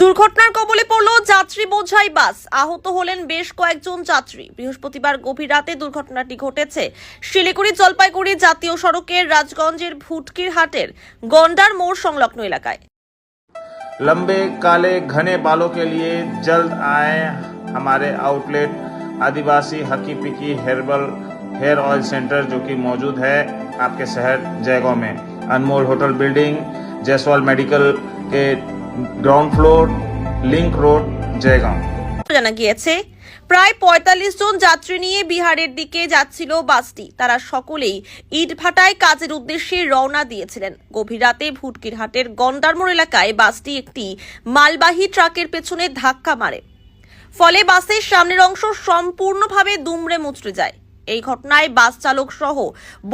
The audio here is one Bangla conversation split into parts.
দুর্ঘটনার কবলে পড়ল যাত্রী বোঝাই বাস আহত হলেন বেশ কয়েকজন যাত্রী বৃহস্পতিবার গভীর রাতে দুর্ঘটনাটি ঘটেছে শিলিগুড়ি জলপাইগুড়ি জাতীয় সড়কের রাজগঞ্জের ভুটকির হাটের গন্ডার মোড় সংলগ্ন এলাকায় लंबे काले घने बालों के लिए जल्द आए हमारे outlet Adivasi Hakki Pikki herbal hair oil centre जो कि मौजूद है आपके शहर जयगांव में Anmol hotel building Jaiswal medical के ground floor link road Jaigaon জানা গিয়েছে, প্রায় ৪৫ জন যাত্রী নিয়ে বিহারের দিকে যাচ্ছিল বাসটি। তারা সকলেই ইটভাটায় কাজের উদ্দেশ্যে রওনা দিয়েছিলেন। গভীর রাতে ভুটকিরহাটের গন্ডারমোড় এলাকায় বাসটি একটি মালবাহী ট্রাকের পেছনে ধাক্কা মারে। ফলে বাসের সামনের অংশ সম্পূর্ণভাবে দুমড়ে মুচড়ে যায়। এই ঘটনায় বাস চালক সহ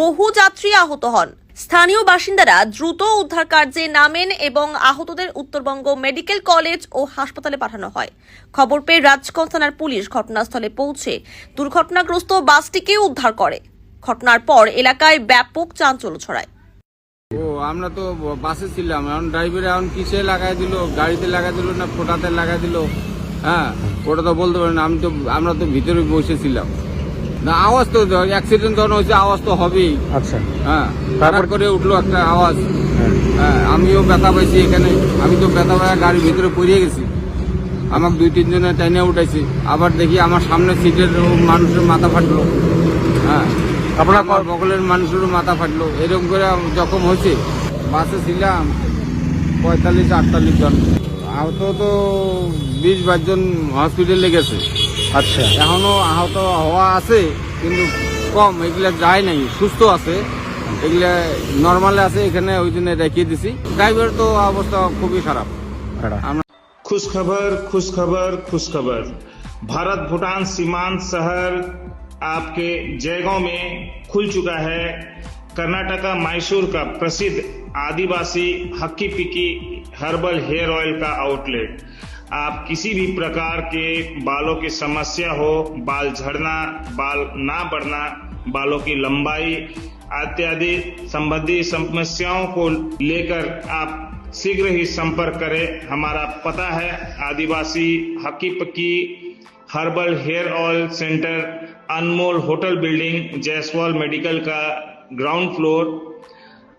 বহু যাত্রী আহত হন। স্থানীয় বাসিন্দারা দ্রুত উদ্ধার কার্যে নামেন এবং আহতদের উত্তরবঙ্গ মেডিকেল কলেজ ও হাসপাতালে পাঠানো হয়। খবর পেয়ে রাজগঞ্জ থানার পুলিশ ঘটনাস্থলে পৌঁছে দুর্ঘটনাগ্রস্ত বাসটিকে উদ্ধার করে। ঘটনার পর এলাকায় ব্যাপক চাঞ্চল্য ছড়ায়। ও, আমরা তো বাসে ছিলাম। এখন ড্রাইভার এখন কিসে লাগাই দিল? গাড়িতে লাগাই দিল না ফোটাতে লাগাই দিল? হ্যাঁ ওটা তো বলতে পারি না। আমি তো, আমরা তো ভিতরে বসেছিলাম না আওয়াজ তো অ্যাক্সিডেন্ট যখন হয়েছে আওয়াজ তো হবেই। আচ্ছা। হ্যাঁ তারপর? করে উঠল একটা আওয়াজ। হ্যাঁ। আমিও ব্যথা পাইছি এখানে। আমি তো ব্যথা পাই গাড়ির ভিতরে পড়িয়ে গেছি। আমাকে দুই তিনজনে টাইনে উঠাইছে। আবার দেখি আমার সামনে সিটের মানুষের মাথা ফাটলো। হ্যাঁ আপনার বগলের মানুষেরও মাথা ফাটলো। এরকম করে জখম হয়েছে বাসে ছিলাম পঁয়তাল্লিশ আটতাল্লিশ জন। আহত তো বিশ বাইশ জন হসপিটালে গেছে। আচ্ছা এখনো আহত হওয়া আছে কিন্তু কম এগুলা যায় নাই সুস্থ আছে এগুলা নর্মালে আছে এখানে ওই জন্য রেখে দিছি ড্রাইভার তো অবস্থা খুবই খারাপ খারাপ। আমরা खुश खबर खुश खबर खुश खबर भारत भूटान सीमांत शहर आपके जयगांव में खुल चुका है कर्नाटका मैसूर का प्रसिद्ध Adivasi Hakki Pikki herbal hair oil का आउटलेट आप किसी भी प्रकार के बालों की समस्या हो, बाल झड़ना, बाल ना बढ़ना, बालों की लंबाई इत्यादि संबंधी समस्याओं को लेकर आप शीघ्र ही संपर्क करें। हमारा पता है, Adivasi Hakki Pikki herbal hair oil centre, Anmol hotel building, Jaiswal medical का ग्राउंड फ्लोर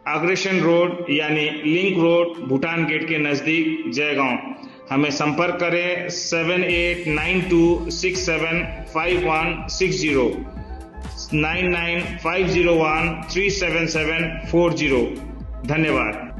अग्रेशन रोड, यानी लिंक रोड, भूटान गेट के नज़दीक, जयगांव। हमें संपर्क करें seven eight nine two six seven five one six zero nine nine five zero one three seven seven four zero धन्यवाद।